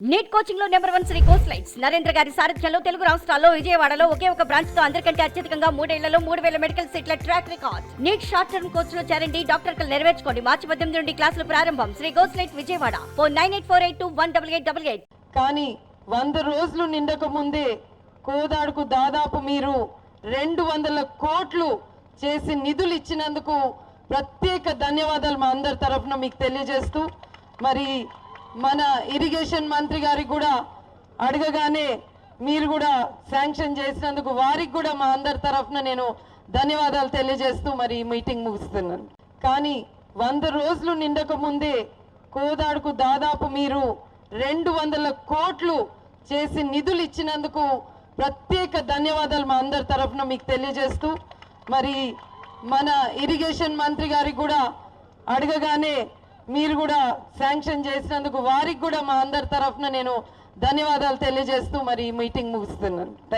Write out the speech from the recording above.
Neat కోచింగ్లో number one Sri course lights Narendra గారి సారథ్యంలో తెలుగు రాష్ట్రాల్లో విజయవాడలో ఒకే ఒక బ్రాంచ్తో అందరికంటే అత్యధికంగా మూడేళ్ళలో మూడు వేల మెడికల్ సీట్ల track record NEET short term కోర్స్లో చేరండి డాక్టర్ కలు నెరవేర్చుకోండి. మార్చి పద్దెనిమిది నుండి క్లాసులు ప్రారంభం. Sri course light Vijayawada. Four nine eight four eight two one double eight double eight. కానీ వంద రోజులు నిండక ముందే కోదాడుకు దాదాపు మీరు రెండు వందల కోట్లు చేసి నిధులు ఇచ్చినందుకు ప్రత్యేక ధన్యవాదాలు మా అందరి తరఫున మీకు తెలియజేస్తూ మరి మన ఇరిగేషన్ మంత్రి గారికి కూడా అడగగానే మీరు కూడా శాంక్షన్ చేసినందుకు వారికి కూడా మా అందరి తరఫున నేను ధన్యవాదాలు తెలియజేస్తూ మరి ఈ మీటింగ్ ముగిస్తున్నాను. కానీ వంద రోజులు నిండక ముందే కోదాడుకు దాదాపు మీరు రెండు వందల కోట్లు చేసి నిధులు ఇచ్చినందుకు ప్రత్యేక ధన్యవాదాలు మా అందరి తరఫున మీకు తెలియజేస్తూ మరి మన ఇరిగేషన్ మంత్రి గారికి కూడా అడగగానే మీరు కూడా శాంక్షన్ చేసినందుకు వారికి కూడా మా అందరి తరఫున నేను ధన్యవాదాలు తెలియజేస్తూ మరి ఈ మీటింగ్ ముగిస్తున్నాను. థ్యాంక్